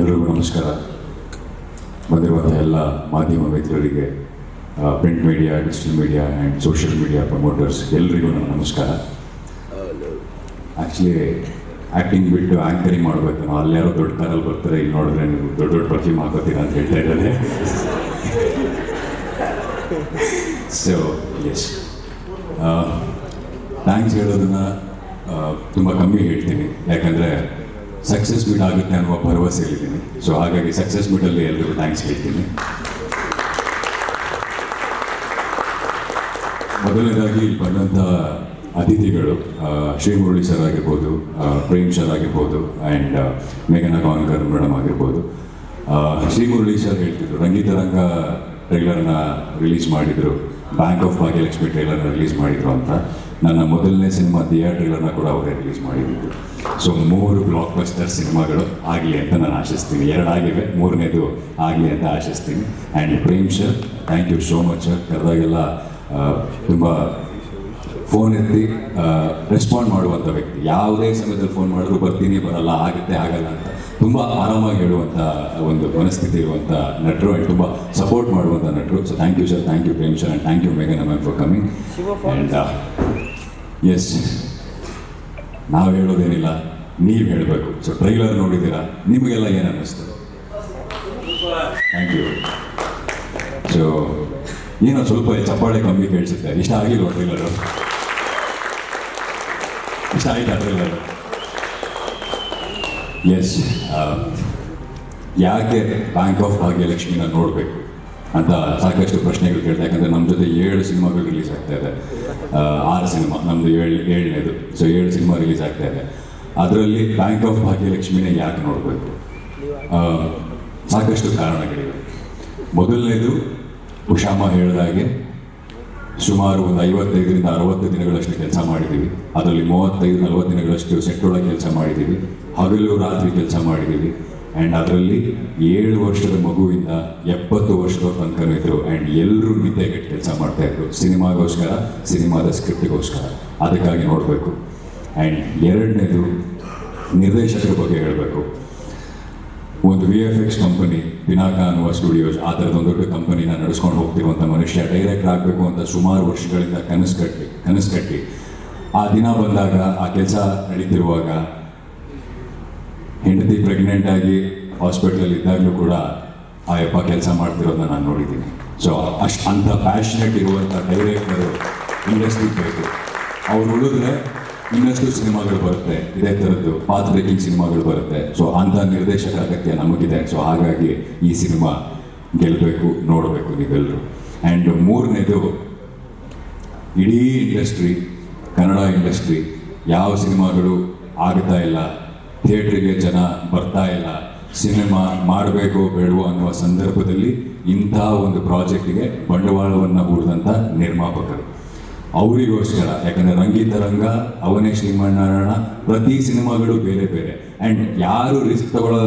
ಎಲ್ರಿಗೂ ನಮಸ್ಕಾರ. ಬಂದಿರುವಂಥ ಎಲ್ಲ ಮಾಧ್ಯಮ ಮಿತ್ರರಿಗೆ print media digital media and social media promoters ಎಲ್ರಿಗೂ ನನ್ನ ನಮಸ್ಕಾರ. ಆ್ಯಕ್ಚುಲಿ ಆ್ಯಕ್ಟಿಂಗ್ ಬಿಟ್ಟು ಆ್ಯಂಕರಿಂಗ್ ಮಾಡಬೇಕು. ನಾವು ಅಲ್ಲಾರೋ ದೊಡ್ಡ ಕಾರಲ್ಲಿ ಬರ್ತಾರೆ, ಇಲ್ಲಿ ನೋಡಿದ್ರೆ ನೀವು ದೊಡ್ಡ ದೊಡ್ಡ ಪರ್ಫ್ಯೂಮ್ ಹಾಕೋತೀರಾ ಅಂತ ಹೇಳ್ತಾ ಇದ್ದಾರೆ. ಸೊ ಎಸ್ ಥ್ಯಾಂಕ್ಸ್ ಹೇಳೋದನ್ನು ತುಂಬ ಕಮ್ಮಿ ಹೇಳ್ತೀನಿ. ಯಾಕಂದರೆ ಸಕ್ಸಸ್ ಮೀಟ್ ಆಗುತ್ತೆ ಅನ್ನುವ ಭರವಸೆ ಹೇಳಿದ್ದೀನಿ. ಸೊ ಹಾಗಾಗಿ ಸಕ್ಸಸ್ ಮೀಟಲ್ಲಿ ಎಲ್ಲರಿಗೂ ಥ್ಯಾಂಕ್ಸ್ ಹೇಳ್ತೀನಿ. ಮೊದಲನೇದಾಗಿ ಬಂದಂಥ ಅತಿಥಿಗಳು ಶ್ರೀ ಮುರಳಿ ಸರ್ ಆಗಿರ್ಬೋದು ಪ್ರೇಮ್ ಸರ್ ಆಗಿರ್ಬೋದು ಆ್ಯಂಡ್ ಮೇಘನಾ ಕಾನ್ಕರ್ ಮೇಡಮ್ ಆಗಿರ್ಬೋದು. ಶ್ರೀ ಮುರಳಿ ಸರ್ ಹೇಳ್ತಿದ್ರು ರಂಗಿತರಂಗ ಟ್ರೈಲರ್ನ ರಿಲೀಸ್ ಮಾಡಿದರು. Bank of Bhagyalakshmi trailer release ಮಾಡಿದ್ರು ಅಂತ. ನನ್ನ ಮೊದಲನೇ ಸಿನಿಮಾ ದಿಯಾ ಟ್ರೈಲರ್ನ ಕೂಡ ಅವರೇ ರಿಲೀಸ್ ಮಾಡಿದ್ದು ಸೊ ಮೂರು ಬ್ಲಾಕ್ ಬಸ್ಟರ್ ಸಿನಿಮಾಗಳು ಆಗಲಿ ಅಂತ ನಾನು ಆಶಿಸ್ತೀನಿ. ಎರಡು ಆಗಿವೆ, ಮೂರನೇದು ಆಗಲಿ ಅಂತ ಆಶಿಸ್ತೀನಿ. And Prem sir thank you so much sir ಕರೆದಾಗೆಲ್ಲ ತುಂಬ ಫೋನ್ ಎತ್ತಿ ರೆಸ್ಪಾಂಡ್ ಮಾಡುವಂಥ ವ್ಯಕ್ತಿ. ಯಾವುದೇ ಸಮಯದಲ್ಲಿ ಫೋನ್ ಮಾಡಿದ್ರು ಬರ್ತೀನಿ, ಬರಲ್ಲ, ಆಗುತ್ತೆ, ಆಗಲ್ಲ ಅಂತ. ತುಂಬ ಆರಾಮಾಗಿ ಹೇಳುವಂಥ ಒಂದು ಮನಸ್ಥಿತಿ ಇರುವಂಥ ನಟರು ಆ್ಯಂಡ್ ತುಂಬ ಸಪೋರ್ಟ್ ಮಾಡುವಂಥ ನಟರು. So thank you sir thank you Prem sir and thank you ಮೇಘನ ma'am for coming and yes ನಾವು ಹೇಳೋದೇನಿಲ್ಲ ನೀವು ಹೇಳಬೇಕು. ಸೊ ಟ್ರೈಲರ್ ನೋಡಿದ್ದೀರಾ? ನಿಮಗೆಲ್ಲ ಏನು ಅನ್ನಿಸ್ತದೆ ಥ್ಯಾಂಕ್ ಯು ಸೊ ಏನೋ ಸ್ವಲ್ಪ ಚಪ್ಪಾಳೆ ಕಮ್ಮಿ ಕೇಳಿಸುತ್ತೆ. ಇಷ್ಟ ಆಗಿಲ್ವಾ ಟ್ರೈಲರು ಇಷ್ಟ ಆಯ್ತಾ ಟ್ರೈಲರ್ ಎಸ್ ಯಾಕೆ ಬ್ಯಾಂಕ್ ಆಫ್ ಭಾಗ್ಯಲಕ್ಷ್ಮಿನ ನೋಡಬೇಕು ಅಂತ ಸಾಕಷ್ಟು ಪ್ರಶ್ನೆಗಳು ಕೇಳ್ತಾ ಯಾಕಂದರೆ ನಮ್ಮ ಜೊತೆ ಏಳು ಸಿನಿಮಾಗಳು ರಿಲೀಸ್ ಆಗ್ತಾ ಇದೆ. ಆರು ಸಿನಿಮಾ ನಮ್ಮದು ಏಳು, ಏಳನೇದು. ಸೊ ಏಳು ಸಿನಿಮಾ ರಿಲೀಸ್ ಆಗ್ತಾ ಇದೆ. ಅದರಲ್ಲಿ ಬ್ಯಾಂಕ್ ಆಫ್ ಭಾಗ್ಯಲಕ್ಷ್ಮಿನೇ ಯಾಕೆ ನೋಡಬೇಕು? ಸಾಕಷ್ಟು ಕಾರಣಗಳಿವೆ. ಮೊದಲನೇದು ಉಷಾಮ ಹೇಳಿದಾಗೆ ಸುಮಾರು ಒಂದು ಐವತ್ತೈದರಿಂದ ಅರವತ್ತು ದಿನಗಳಷ್ಟು ಕೆಲಸ ಮಾಡಿದ್ದೀವಿ. ಅದರಲ್ಲಿ ಮೂವತ್ತೈದು, ನಲವತ್ತು ದಿನಗಳಷ್ಟು ಸೆಟ್ಟೊಳಗೆ ಕೆಲಸ ಮಾಡಿದ್ದೀವಿ. ಹಗಲು, ರಾತ್ರಿ ಕೆಲಸ ಮಾಡಿದ್ದೀವಿ. ಆ್ಯಂಡ್ ಅದರಲ್ಲಿ ಏಳು ವರ್ಷದ ಮಗುವಿಂದ ಎಪ್ಪತ್ತು ವರ್ಷದ ತನಕ ಇದ್ರು. ಆ್ಯಂಡ್ ಎಲ್ಲರೂ ನಿದ್ದೆಗೆಟ್ಟು ಕೆಲಸ ಮಾಡ್ತಾ ಇದ್ರು. ಸಿನಿಮಾಗೋಸ್ಕರ, ಸಿನಿಮಾದ ಸ್ಕ್ರಿಪ್ಟಿಗೋಸ್ಕರ. ಅದಕ್ಕಾಗಿ ನೋಡಬೇಕು. ಆ್ಯಂಡ್ ಎರಡನೇದು ನಿರ್ದೇಶಕರ ಬಗ್ಗೆ ಹೇಳಬೇಕು. ಒಂದು V F X company Pinaka ಅನ್ನುವ ಸ್ಟುಡಿಯೋಸ್ ಆ ಥರದ ಒಂದು ದೊಡ್ಡ ಕಂಪನಿನ ನಡೆಸ್ಕೊಂಡು ಹೋಗ್ತಿರುವಂಥ ಮನುಷ್ಯ ಡೈರೆಕ್ಟ್ ಆಗಬೇಕು ಅಂತ ಸುಮಾರು ವರ್ಷಗಳಿಂದ ಕನಸು ಕಟ್ಟಿ ಕನಸು ಕಟ್ಟಿ. ಆ ದಿನ ಬಂದಾಗ, ಆ ಕೆಲಸ ನಡೀತಿರುವಾಗ ಹೆಂಡತಿ ಪ್ರೆಗ್ನೆಂಟ್ ಆಗಿ ಹಾಸ್ಪಿಟ್ಲಲ್ಲಿ ಇದ್ದಾಗಲೂ ಕೂಡ ಆ ಯಪ್ಪ ಕೆಲಸ ಮಾಡ್ತಿರೋದನ್ನ ನಾನು ನೋಡಿದ್ದೀನಿ. ಸೊ ಅಷ್ಟು ಅಂಥ ಪ್ಯಾಷನೆಟ್ ಇರುವಂಥ ಡೈರೆಕ್ಟರು ಇಂಡಸ್ಟ್ರಿ ಬೇಕು. ಅವ್ರು ಉಳಿದ್ರೆ ಇನ್ನಷ್ಟು ಸಿನಿಮಾಗಳು ಬರುತ್ತೆ. ಇದೇ ಥರದ್ದು ಪಾತ್ ಬ್ರೇಕಿಂಗ್ ಸಿನಿಮಾಗಳು ಬರುತ್ತೆ. ಸೊ ಅಂಥ ನಿರ್ದೇಶಕ ಅಗತ್ಯ ನಮಗಿದೆ. ಸೊ ಹಾಗಾಗಿ ಈ ಸಿನಿಮಾ ಗೆಲ್ಲಬೇಕು ನೋಡಬೇಕು ನೀವೆಲ್ಲರೂ ಆ್ಯಂಡ್ ಮೂರನೇದು, ಇಡೀ ಇಂಡಸ್ಟ್ರಿ, ಕನ್ನಡ ಇಂಡಸ್ಟ್ರಿ ಯಾವ ಸಿನಿಮಾಗಳು ಆಗ್ತಾ ಇಲ್ಲ, ಥಿಯೇಟ್ರಿಗೆ ಜನ ಬರ್ತಾ ಇಲ್ಲ, ಸಿನಿಮಾ ಮಾಡಬೇಕು ಬೇಡವೋ ಅನ್ನುವ ಸಂದರ್ಭದಲ್ಲಿ ಇಂಥ ಒಂದು ಪ್ರಾಜೆಕ್ಟ್ಗೆ ಬಂಡವಾಳವನ್ನು ಹೂಡಿದಂಥ ನಿರ್ಮಾಪಕರು. ಅವರಿಗೋಸ್ಕರ. ರಂಗೀತ ರಂಗ ಅವನೇ ಶ್ರೀಮನ್ನಾರಾಯಣ, ಪ್ರತಿ ಸಿನಿಮಾಗಳು ಬೇರೆ ಬೇರೆ. ಅಂಡ್ ಯಾರು ರಿಸ್ಕ್ ತಗೊಳ್ಳೋ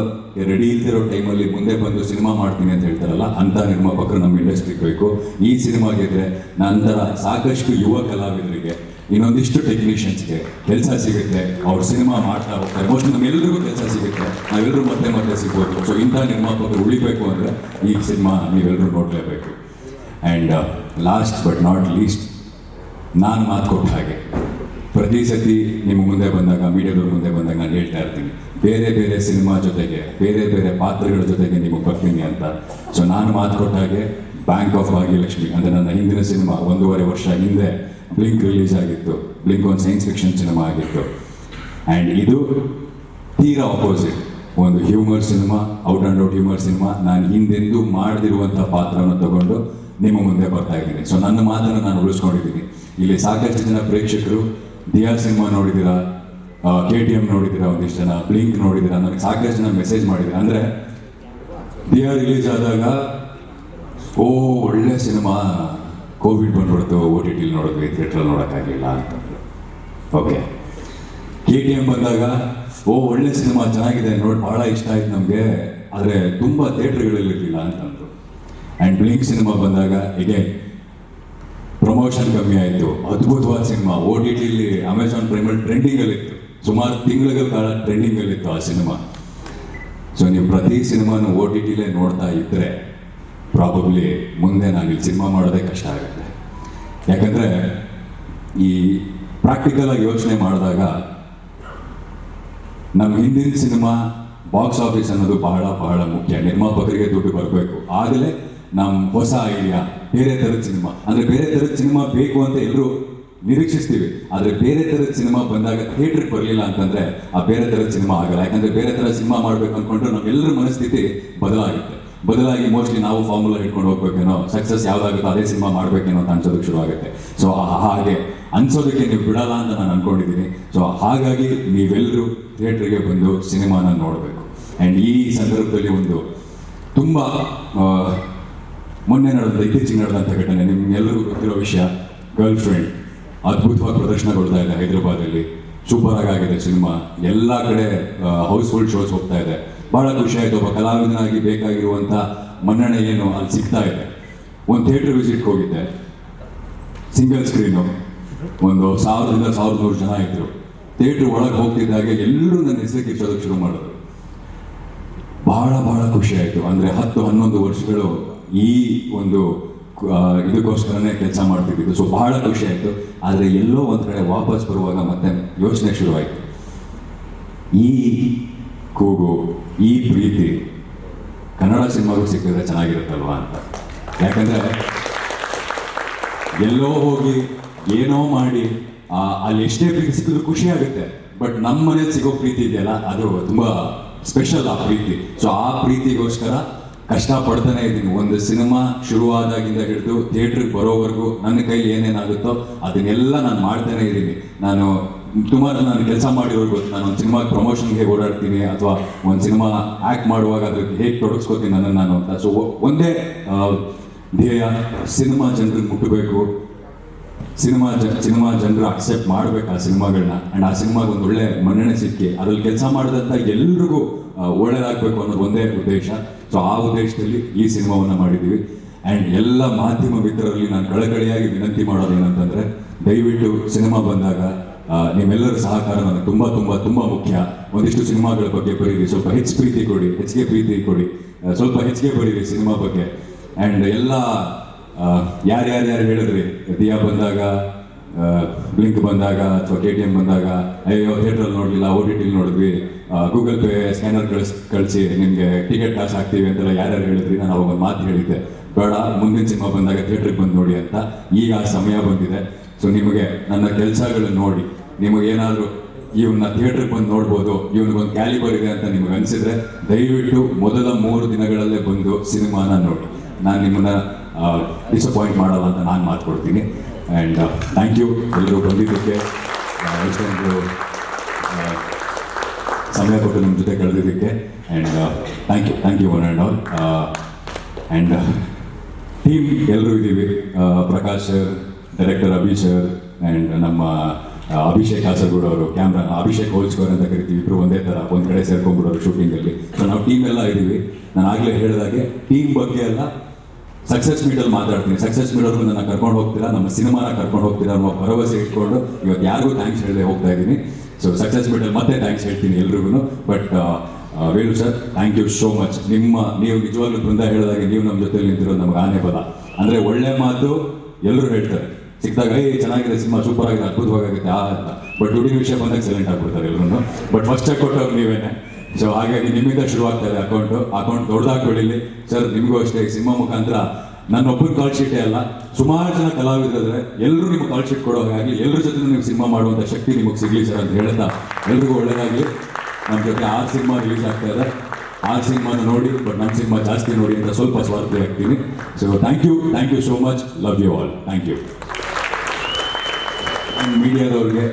ರೆಡಿ ಇಲ್ದಿರೋ ಟೈಮಲ್ಲಿ ಮುಂದೆ ಬಂದು ಸಿನಿಮಾ ಮಾಡ್ತೀನಿ ಅಂತ ಹೇಳ್ತಾರಲ್ಲ, ಅಂತ ನಿರ್ಮಾಪಕರು ನಮ್ಮ ಇಂಡಸ್ಟ್ರಿಗೆ ಬೇಕು. ಈ ಸಿನಿಮಾ ಗೆದ್ರೆ ನಂತರ ಸಾಕಷ್ಟು ಯುವ ಕಲಾವಿದರಿಗೆ, ಇನ್ನೊಂದಿಷ್ಟು ಟೆಕ್ನಿಷಿಯನ್ಸ್ಗೆ ಕೆಲಸ ಸಿಗುತ್ತೆ. ಅವ್ರ ಸಿನಿಮಾ ಮಾಡ್ತಾ ಹೋಗ್ತಾರೆ. ಮೋಸ್ಟ್ ನಮ್ಮೆಲ್ಲರಿಗೂ ಕೆಲಸ ಸಿಗುತ್ತೆ. ನಾವೆಲ್ಲರೂ ಮತ್ತೆ ಮತ್ತೆ ಸಿಗ್ಬೋದು. ಸೊ ಇಂಥ ನಿರ್ಮಾಪಕರು ಉಳಿಬೇಕು ಅಂದರೆ ಈ ಸಿನಿಮಾ ನೀವೆಲ್ಲರೂ ನೋಡಲೇಬೇಕು. And last but not least ನಾನು ಮಾತು ಕೊಟ್ಟ ಹಾಗೆ. ಪ್ರತಿ ಸತಿ ನಿಮ್ಮ ಮುಂದೆ ಬಂದಾಗ, ಮೀಡಿಯಾದವ್ರ ಮುಂದೆ ಬಂದಾಗ ನಾನು ಹೇಳ್ತಾ ಇರ್ತೀನಿ. ಬೇರೆ ಬೇರೆ ಸಿನಿಮಾ ಜೊತೆಗೆ, ಬೇರೆ ಬೇರೆ ಪಾತ್ರಗಳ ಜೊತೆಗೆ ನಿಮಗೆ ಬರ್ತೀನಿ ಅಂತ. ಸೊ ನಾನು ಮಾತು ಕೊಟ್ಟ ಹಾಗೆ ಬ್ಯಾಂಕ್ ಆಫ್ ಭಾಗ್ಯಲಕ್ಷ್ಮಿ, ಅಂದರೆ ನನ್ನ ಹಿಂದಿನ ಸಿನಿಮಾ ಒಂದೂವರೆ ವರ್ಷ ಹಿಂದೆ ಬ್ಲಿಂಕ್ ರಿಲೀಸ್ ಆಗಿತ್ತು. ಬ್ಲಿಂಕ್ ಒಂದು ಸೈನ್ಸ್ ಫಿಕ್ಷನ್ ಸಿನಿಮಾ ಆಗಿತ್ತು. ಆ್ಯಂಡ್ ಇದು ತೀರಾ ಅಪೋಸಿಟ್ ಒಂದು humour cinema out and out humour cinema. ನಾನು ಹಿಂದೆಂದೂ ಮಾಡದಿರುವಂಥ ಪಾತ್ರವನ್ನು ತಗೊಂಡು ನಿಮ್ಮ ಮುಂದೆ ಬರ್ತಾ ಇದ್ದೀನಿ. ಸೊ ನನ್ನ ಮಾತನ್ನು ನಾನು ಉಳಿಸ್ಕೊಂಡಿದ್ದೀನಿ. ಇಲ್ಲಿ ಸಾಕಷ್ಟು ಜನ ಪ್ರೇಕ್ಷಕರು ದಿಯಾ ಸಿನಿಮಾ ನೋಡಿದ್ದೀರಾ ಕೆ ಟಿ ಎಂ ನೋಡಿದ್ದೀರಾ ಒಂದಿಷ್ಟು ಜನ, ಬ್ಲಿಂಕ್ ನೋಡಿದ್ದೀರಾ ನನಗೆ ಸಾಕಷ್ಟು ಜನ ಮೆಸೇಜ್ ಮಾಡಿದ್ದೀರಾ ಅಂದರೆ ಆರ್ ರಿಲೀಸ್ ಆದಾಗ, ಓ, ಒಳ್ಳೆ ಸಿನಿಮಾ. ಕೋವಿಡ್ ಬಂದ್ಬಿಡ್ತು, ಓ ಟಿ ಟಿಲಿ ನೋಡಿದ್ವಿ ಥಿಯೇಟ್ರಲ್ಲಿ ನೋಡೋಕ್ಕಾಗಲಿಲ್ಲ ಅಂತ. ಓಕೆ. ಕೆ ಟಿ ಎಂ ಬಂದಾಗ, ಓ, ಒಳ್ಳೆ ಸಿನಿಮಾ ಚೆನ್ನಾಗಿದೆ, ನೋಡಿ ಭಾಳ ಇಷ್ಟ ಆಯ್ತು ನಮಗೆ, ಆದರೆ ತುಂಬ ಥಿಯೇಟ್ರ್ಗಳಲ್ಲಿರಲಿಲ್ಲ ಇರಲಿಲ್ಲ ಅಂತಂದ್ರು. ಆ್ಯಂಡ್ ಬ್ಲಿಂಕ್ ಸಿನಿಮಾ ಬಂದಾಗ ಹೀಗೆ ಪ್ರಮೋಷನ್ ಕಮ್ಮಿ ಆಯಿತು. ಅದ್ಭುತವಾದ ಸಿನಿಮಾ. ಓ ಟಿ ಟಿಲಿ ಅಮೆಝಾನ್ ಪ್ರೈಮಲ್ಲಿ ಟ್ರೆಂಡಿಂಗಲ್ಲಿತ್ತು ಸುಮಾರು ತಿಂಗಳ ಕಾಲ ಟ್ರೆಂಡಿಂಗಲ್ಲಿತ್ತು ಆ ಸಿನಿಮಾ. ಸೊ ನೀವು ಪ್ರತಿ ಸಿನಿಮಾನು ಓ ಟಿ ಟಿಲೇ ನೋಡ್ತಾ ಇದ್ದರೆ ಪ್ರಾಬಬ್ಲಿ ಮುಂದೆ ನಾನು ಇಲ್ಲಿ ಸಿನಿಮಾ ಮಾಡೋದೇ ಕಷ್ಟ ಆಗುತ್ತೆ. ಯಾಕಂದರೆ ಈ ಪ್ರಾಕ್ಟಿಕಲ್ ಆಗಿ ಯೋಚನೆ ಮಾಡಿದಾಗ ನಮ್ಮ ಹಿಂದಿನ ಸಿನಿಮಾ ಬಾಕ್ಸ್ ಆಫೀಸ್ ಅನ್ನೋದು ಬಹಳ ಬಹಳ ಮುಖ್ಯ. ನಿರ್ಮಾಪಕರಿಗೆ ದುಡ್ಡು ಬರಬೇಕು. ಆಗಲೇ ನಮ್ಮ ಹೊಸ ಐಡಿಯಾ ಬೇರೆ ಥರದ ಸಿನಿಮಾ. ಅಂದರೆ ಬೇರೆ ಥರದ ಸಿನಿಮಾ ಬೇಕು ಅಂತ ಎಲ್ಲರೂ ನಿರೀಕ್ಷಿಸ್ತೀವಿ. ಆದರೆ ಬೇರೆ ಥರದ ಸಿನಿಮಾ ಬಂದಾಗ ಥಿಯೇಟ್ರಿಗೆ ಬರಲಿಲ್ಲ ಅಂತಂದರೆ ಆ ಬೇರೆ ಥರದ ಸಿನಿಮಾ ಆಗಲ್ಲ. ಯಾಕಂದರೆ ಬೇರೆ ಥರ ಸಿನಿಮಾ ಮಾಡಬೇಕು ಅಂದ್ಕೊಂಡ್ರೆ ನಮ್ಮೆಲ್ಲರ ಮನಸ್ಥಿತಿ ಬದಲಾಗುತ್ತೆ. ಬದಲಾಗಿ ಮೋಸ್ಟ್ಲಿ ನಾವು ಫಾರ್ಮುಲಾ ಇಟ್ಕೊಂಡು ಹೋಗ್ಬೇಕೇನೋ, ಸಕ್ಸಸ್ ಯಾವ್ದಾಗುತ್ತೋ ಅದೇ ಸಿನಿಮಾ ಮಾಡಬೇಕೇನೋ ಅಂತ ಅನ್ಸೋದಕ್ಕೆ ಶುರು ಆಗುತ್ತೆ ಸೊ ಹಾಗೆ ಅನ್ಸೋದಕ್ಕೆ ನೀವು ಬಿಡಲ್ಲ ಅಂತ ನಾನು ಅನ್ಕೊಂಡಿದ್ದೀನಿ. ಸೊ ಹಾಗಾಗಿ ನೀವೆಲ್ಲರೂ ಥಿಯೇಟ್ರಿಗೆ ಬಂದು ಸಿನಿಮಾನ ನೋಡಬೇಕು. ಆ್ಯಂಡ್ ಈ ಸಂದರ್ಭದಲ್ಲಿ ಒಂದು ತುಂಬ ಮೊನ್ನೆ ನಡೆದ ಇತ್ತೀಚೆಗೆ ನಡೆದಂಥ ಘಟನೆ ನಿಮ್ಗೆಲ್ಲರಿಗೂ ಗೊತ್ತಿರೋ ವಿಷಯ ಗರ್ಲ್ ಫ್ರೆಂಡ್ ಅದ್ಭುತವಾಗಿ ಪ್ರದರ್ಶನಗೊಳ್ತಾ ಇದೆ ಹೈದರಾಬಾದ್ ಅಲ್ಲಿ ಸೂಪರ್ ಆಗಿದೆ ಸಿನಿಮಾ. ಎಲ್ಲ ಕಡೆ ಹೌಸ್ಫುಲ್ ಶೋಸ್ ಹೋಗ್ತಾ ಇದೆ. ಬಹಳ ಖುಷಿ ಆಯಿತು. ಒಬ್ಬ ಕಲಾವಿದನಾಗಿ ಬೇಕಾಗಿರುವಂಥ ಮನ್ನಣೆ ಏನು ಅಲ್ಲಿ ಸಿಗ್ತಾ ಇದೆ. ಒಂದು ಥಿಯೇಟರ್ ವಿಸಿಟ್ಗೆ ಹೋಗಿದ್ದೆ. Single screen. ಒಂದು ಸಾವಿರದಿಂದ ಸಾವಿರದ ನೂರು ಜನ ಇದ್ರು. ಥಿಯೇಟರ್ ಒಳಗೆ ಹೋಗ್ತಿದ್ದಾಗೆ ಎಲ್ಲರೂ ನನ್ನ ಹೆಸರು ಕಿಚ್ಚೋದಕ್ಕೆ ಶುರು ಮಾಡಿದ್ರು. ಬಹಳ ಬಹಳ ಖುಷಿ ಆಯಿತು. ಅಂದರೆ ಹತ್ತು ಹನ್ನೊಂದು ವರ್ಷಗಳು ಈ ಒಂದು ಇದಕ್ಕೋಸ್ಕರನೇ ಕೆಲಸ ಮಾಡ್ತಿದ್ದಿದ್ದು. ಸೊ ಬಹಳ ಖುಷಿ ಆಯಿತು. ಆದರೆ ಎಲ್ಲೋ ಒಂದು ಕಡೆ ವಾಪಸ್ ಬರುವಾಗ ಮತ್ತೆ ಯೋಚನೆ ಶುರುವಾಯಿತು. ಈ ಕೂಗು, ಈ ಪ್ರೀತಿ ಕನ್ನಡ ಸಿನಿಮಾಗೂ ಸಿಕ್ಕಿದ್ರೆ ಚೆನ್ನಾಗಿರುತ್ತಲ್ವಾ ಅಂತ. ಯಾಕಂದರೆ ಎಲ್ಲೋ ಹೋಗಿ ಏನೋ ಮಾಡಿ ಅಲ್ಲಿ ಎಷ್ಟೇ ಪ್ರೀತಿ ಸಿಕ್ಕಿದ್ರು ಖುಷಿ ಆಗುತ್ತೆ. ಬಟ್ ನಮ್ಮ ಮನೇಲಿ ಸಿಗೋ ಪ್ರೀತಿ ಇದೆಯಲ್ಲ, ಅದು ತುಂಬ ಸ್ಪೆಷಲ್ ಆ ಪ್ರೀತಿ. ಸೊ ಆ ಪ್ರೀತಿಗೋಸ್ಕರ ಕಷ್ಟ ಪಡ್ತಾನೆ ಇದ್ದೀನಿ. ಒಂದು ಸಿನಿಮಾ ಶುರುವಾದಾಗಿಂದ ಹಿಡಿದು ಥಿಯೇಟ್ರಿಗೆ ಬರೋವರೆಗೂ ನನ್ನ ಕೈಲಿ ಏನೇನಾಗುತ್ತೋ ಅದನ್ನೆಲ್ಲ ನಾನು ಮಾಡ್ತಾನೆ ಇದ್ದೀನಿ. ನಾನು ಸುಮಾರು ನಾನು ಕೆಲಸ ಮಾಡಿರೋರು ನಾನು ಒಂದು ಸಿನಿಮಾ ಪ್ರಮೋಷನ್ಗೆ ಓಡಾಡ್ತೀನಿ ಅಥವಾ ಒಂದು ಸಿನಿಮಾ ಆ್ಯಕ್ಟ್ ಮಾಡುವಾಗ ಅದಕ್ಕೆ ಹೇಗೆ ತೊಡಗಿಸ್ಕೋತೀನಿ ನನ್ನನ್ನು ನಾನು ಅಂತ. ಸೊ ಒಂದೇ ಧ್ಯೇಯ, ಸಿನಿಮಾ ಜನರಿಗೆ ಮುಟ್ಟಬೇಕು. ಸಿನಿಮಾ ಜ, ಸಿನಿಮಾ ಜನರು ಅಕ್ಸೆಪ್ಟ್ ಮಾಡಬೇಕು ಆ ಸಿನಿಮಾಗಳನ್ನ. ಆ್ಯಂಡ್ ಆ ಸಿನಿಮಾಗೆ ಒಂದು ಒಳ್ಳೆ ಮನ್ನಣೆ ಸಿಕ್ಕಿ ಅದ್ರಲ್ಲಿ ಕೆಲಸ ಮಾಡಿದಂಥ ಎಲ್ರಿಗೂ ಒಳ್ಳೇದಾಗಬೇಕು ಅನ್ನೋದು ಒಂದೇ ಉದ್ದೇಶ. ಸೊ ಆ ಉದ್ದೇಶದಲ್ಲಿ ಈ ಸಿನಿಮಾವನ್ನು ಮಾಡಿದ್ದೀವಿ. ಆ್ಯಂಡ್ ಎಲ್ಲ ಮಾಧ್ಯಮ ಮಿತ್ರರಲ್ಲಿ ನಾನು ಕಳಕಳಿಯಾಗಿ ವಿನಂತಿ ಮಾಡೋದು ಏನಂತಂದರೆ, ದಯವಿಟ್ಟು ಸಿನಿಮಾ ಬಂದಾಗ ನಿಮ್ಮೆಲ್ಲರ ಸಹಕಾರ ನನಗೆ ತುಂಬ ತುಂಬ ತುಂಬ ಮುಖ್ಯ. ಒಂದಿಷ್ಟು ಸಿನಿಮಾಗಳ ಬಗ್ಗೆ ಬರೀರಿ, ಸ್ವಲ್ಪ ಹೆಚ್ಚು ಪ್ರೀತಿ ಕೊಡಿ, ಹೆಚ್ಚಿಗೆ ಪ್ರೀತಿ ಕೊಡಿ ಸ್ವಲ್ಪ ಹೆಚ್ಚಿಗೆ ಬರೀರಿ ಸಿನಿಮಾ ಬಗ್ಗೆ. ಆ್ಯಂಡ್ ಎಲ್ಲ ಯಾರ್ಯಾರು ಯಾರು ಹೇಳಿದ್ರಿ? ದಿಯಾ ಬಂದಾಗ ಬ್ಲಿಂಕ್ ಬಂದಾಗ ಅಥವಾ ಕೆ ಟಿ ಎಂ ಬಂದಾಗ ಅಯ್ಯೋ ಥಿಯೇಟ್ರಲ್ಲಿ ನೋಡಲಿಲ್ಲ ಓ ಟಿ ಟಿಲಿ ನೋಡಿದ್ವಿ. ಗೂಗಲ್ ಪೇ ಸ್ಕ್ಯಾನರ್ ಕಳಿಸ್, ಕಳಿಸಿ, ನಿಮಗೆ ಟಿಕೆಟ್ ಕಾಸು ಹಾಕ್ತೀವಿ ಅಂತೆಲ್ಲ ಯಾರ್ಯಾರು ಹೇಳಿದ್ರಿ? ನಾನು ಅವಾಗ ಮಾತು ಹೇಳಿದ್ದೆ. ಬೇಡ, ಮುಂದಿನ ಸಿನಿಮಾ ಬಂದಾಗ ಥಿಯೇಟ್ರಿಗೆ ಬಂದು ನೋಡಿ ಅಂತ. ಈಗ ಆ ಸಮಯ ಬಂದಿದೆ. ಸೊ ನಿಮಗೆ ನನ್ನ ಕೆಲಸಗಳು ನೋಡಿ. ನಿಮಗೆ ಏನಾದರೂ ಇವನ್ನ ಥಿಯೇಟ್ರಿಗೆ ಬಂದು ನೋಡ್ಬೋದು, ಇವನಿಗೊಂದು ಕ್ಯಾಲಿಬರ್ ಇದೆ ಅಂತ ನಿಮಗೆ ಅನಿಸಿದ್ರೆ ದಯವಿಟ್ಟು ಮೊದಲ ಮೂರು ದಿನಗಳಲ್ಲೇ ಬಂದು ಸಿನಿಮಾನ ನೋಡಿ. ನಾನು ನಿಮ್ಮನ್ನ ಡಿಸಪಾಯಿಂಟ್ ಮಾಡಲ್ಲ ಅಂತ ನಾನು ಮಾತು ಕೊಡ್ತೀನಿ. ಆ್ಯಂಡ್ ಥ್ಯಾಂಕ್ ಯು ಎಲ್ಲರೂ ಬಂದಿದ್ದಕ್ಕೆ ಎಷ್ಟೊಂದು ಸಮಯ ಕೊಟ್ಟು ನಿಮ್ಮ ಜೊತೆ ಕಳೆದಿದ್ದಕ್ಕೆ. And thank you thank you one and all and team ಎಲ್ಲರೂ ಇದ್ದೀವಿ. Prakash sir director Abhi sir and ನಮ್ಮ ಅಭಿಷೇಕ್ ಕಾಸರಗೂಡ ಅವರು ಕ್ಯಾಮ್ರಾ ಅಭಿಷೇಕ್ ಹೋಲ್ಸ್ಕೋರ್ ಅಂತ ಕರಿತೀವಿ. ಇಬ್ಬರು ಒಂದೇ ಥರ ಒಂದು ಕಡೆ ಸೇರ್ಕೊಂಡ್ಬಿಡೋರು ಶೂಟಿಂಗಲ್ಲಿ ಸೊ ನಾವು ಟೀಮ್ ಎಲ್ಲ ಇದ್ದೀವಿ. ನಾನು ಆಗಲೇ ಹೇಳಿದಾಗೆ ಟೀಮ್ ಬಗ್ಗೆ ಎಲ್ಲ ಸಕ್ಸಸ್ ಮೀಟಲ್ಲಿ ಮಾತಾಡ್ತೀನಿ. ಸಕ್ಸಸ್ ಮೀಟರ್ಗೂ ನನ್ನ ಕರ್ಕೊಂಡು ಹೋಗ್ತೀರಾ ನಮ್ಮ ಸಿನಿಮಾನ ಕರ್ಕೊಂಡು ಹೋಗ್ತೀರಾ ಅನ್ನೋ ಭರವಸೆ ಇಟ್ಕೊಂಡು ಇವತ್ತು ಯಾರಿಗೂ ಥ್ಯಾಂಕ್ಸ್ ಹೇಳದೆ ಹೋಗ್ತಾ ಇದ್ದೀನಿ. ಸೊ ಸಕ್ಸಸ್ ಮೀಟಲ್ಲಿ ಮತ್ತೆ ಥ್ಯಾಂಕ್ಸ್ ಹೇಳ್ತೀನಿ ಎಲ್ರಿಗೂ but Venu sir thank you so much ನಿಮ್ಮ, ನೀವು ನಿಜವಾಗ್ಲೂ ಬೃಂದ ಹೇಳಿದಾಗ ನೀವು ನಮ್ಮ ಜೊತೆ ನಿಂತಿರೋದು ನಮ್ಗೆ ಆನೆ ಬಲ. ಅಂದರೆ ಒಳ್ಳೆ ಮಾತು ಎಲ್ಲರೂ ಹೇಳ್ತಾರೆ. ಸಿಕ್ಕಿದಾಗ ಏ ಚೆನ್ನಾಗಿದೆ ಸಿನಿಮಾ ಸೂಪರ್ ಆಗಿದೆ ಅದ್ಭುತವಾಗುತ್ತೆ ಆ ಅಂತ. ಬಟ್ ದುಡ್ಡಿನ ವಿಷಯ ಬಂದಾಗ ಸೈಲೆಂಟ್ ಆಗ್ಬಿಡ್ತಾರೆ ಎಲ್ಲರೂ ಬಟ್ ಫಸ್ಟ್ ಕೊಟ್ಟವ್ರು ನೀವೇನೆ. ಸೊ ಹಾಗಾಗಿ ನಿಮ್ಮಿಂದ ಶುರು ಆಗ್ತಾ ಇದೆ ಅಕೌಂಟು ಅಕೌಂಟ್ ದೊಡ್ಡದಾಗಿ ಸರ್ ನಿಮಗೂ ಅಷ್ಟೇ, ಸಿಂಹ ಮುಖಾಂತರ. ಒಬ್ಬರು ಕಾಲ್ ಶೀಟೇ ಅಲ್ಲ, ಸುಮಾರು ಜನ ಕಲಾವಿದ್ರೆ ಎಲ್ಲರೂ ನಿಮ್ಗೆ ಕಾಲ್ ಶೀಟ್ ಕೊಡೋ ಹಾಗಾಗಿ ಎಲ್ಲರ ಜೊತೆ ನೀವು ಸಿನಿಮಾ ಮಾಡುವಂಥ ಶಕ್ತಿ ನಿಮಗೆ ಸಿಗಲಿ ಸರ್ ಅಂತ ಹೇಳ್ತಾ, ಎಲ್ರಿಗೂ ಒಳ್ಳೆಯದಾಗಲಿ ನಮ್ಮ ಜೊತೆ ಆ ಸಿನಿಮಾ ರಿಲೀಸ್ ಆಗ್ತಾ ಇದೆ. ಆ ಸಿನಿಮಾನ ನೋಡಿ ಬಟ್ ನಮ್ಮ ಸಿನಿಮಾ ಜಾಸ್ತಿ ನೋಡಿ ಅಂತ ಸ್ವಲ್ಪ ಸ್ವಾರ್ಥ ಆಗ್ತೀನಿ so thank you thank you so much love you all thank you ಮೀಡಿಯಾದವ್ರಿಗೆ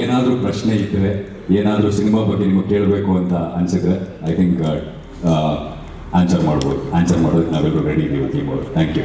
ಏನಾದರೂ ಪ್ರಶ್ನೆ ಇದ್ದರೆ ಏನಾದರೂ ಸಿನಿಮಾ ಬಗ್ಗೆ ನಿಮಗೆ ಕೇಳಬೇಕು ಅಂತ ಅನ್ಸಿದ್ರೆ ಐ ಥಿಂಕ್ ಆನ್ಸರ್ ಮಾಡ್ಬೋದು. ಆನ್ಸರ್ ಮಾಡೋದಕ್ಕೆ ನಾವೆಲ್ಲರೂ ರೆಡಿ ಇದ್ದೀವಿ ಥ್ಯಾಂಕ್ ಯು